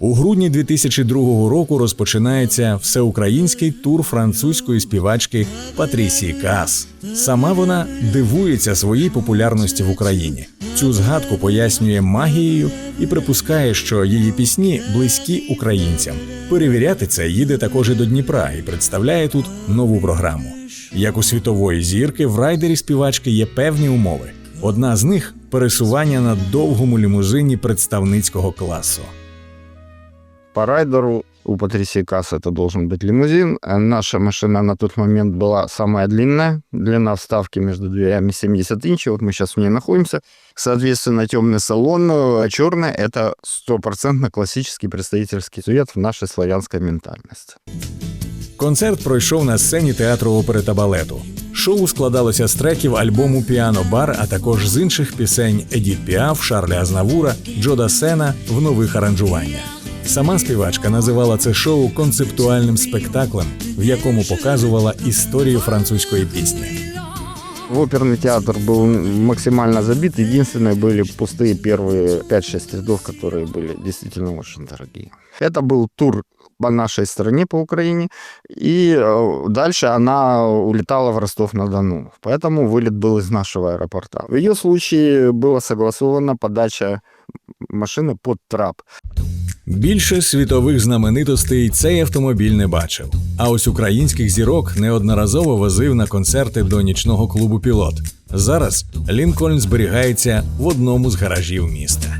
У грудні 2002 року розпочинається всеукраїнський тур французької співачки Патрісії Кас. Сама вона дивується своїй популярності в Україні. Цю згадку пояснює магією і припускає, що її пісні близькі українцям. Перевіряти це їде також і до Дніпра і представляє тут нову програму. Як у світової зірки, в райдері співачки є певні умови. Одна з них пересування на довгому лімузині представницького класу. По райдеру у Патрисии Касс это должен быть лимузин. А Наша машина на тот момент была самая длинная. Длина вставки между дверями 70 инчей. Вот мы сейчас в ней находимся. Соответственно, темный салон, а черный – это стопроцентно классический представительский цвет в нашей славянской ментальности. Концерт пройшов на сцені театру опери та балету. Шоу складалося з треків альбому Піано Бар, а також з інших пісень Едіт Піаф, Шарля Азнавура, Джо Дасена в нових аранжуваннях. Сама співачка називала це шоу концептуальним спектаклем, в якому показувала історію французької пісні. В оперный театр был максимально забит. Единственное, были пустые первые 5-6 рядов, которые были действительно очень дорогие. Это был тур по нашей стране, по Украине. И э, дальше она улетала в Ростов-на-Дону. Поэтому вылет был из нашего аэропорта. В ее случае была согласована подача машины под трап. Більше світових знаменитостей цей автомобіль не бачив. А ось українських зірок неодноразово возив на концерти до нічного клубу Пілот. Зараз Лінкольн зберігається в одному з гаражів міста.